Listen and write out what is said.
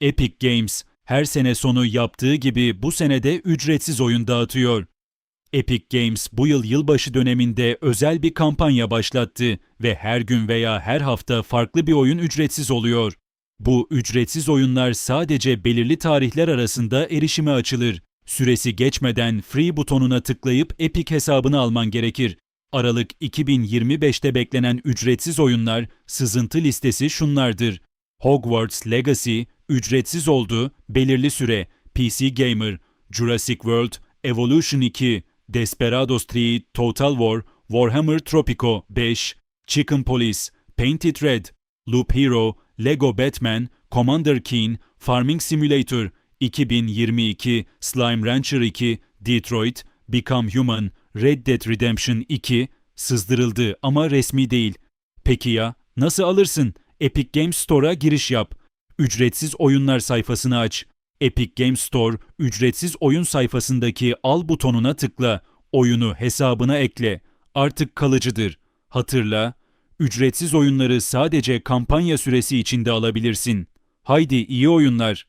Epic Games her sene sonu yaptığı gibi bu sene de ücretsiz oyun dağıtıyor. Epic Games bu yıl yılbaşı döneminde özel bir kampanya başlattı ve her gün veya her hafta farklı bir oyun ücretsiz oluyor. Bu ücretsiz oyunlar sadece belirli tarihler arasında erişime açılır. Süresi geçmeden free butonuna tıklayıp Epic hesabını alman gerekir. Aralık 2025'te beklenen ücretsiz oyunlar sızıntı listesi şunlardır. Hogwarts Legacy ücretsiz oldu, belirli süre. PC Gamer, Jurassic World, Evolution 2, Desperados 3, Total War, Warhammer Tropico 5, Chicken Police, Painted Red, Loop Hero, Lego Batman, Commander Keen, Farming Simulator 2022, Slime Rancher 2, Detroit, Become Human, Red Dead Redemption 2 sızdırıldı ama resmi değil. Peki ya nasıl alırsın? Epic Games Store'a giriş yap. Ücretsiz oyunlar sayfasını aç. Epic Games Store ücretsiz oyun sayfasındaki al butonuna tıkla. Oyunu hesabına ekle. Artık kalıcıdır. Hatırla, ücretsiz oyunları sadece kampanya süresi içinde alabilirsin. Haydi iyi oyunlar.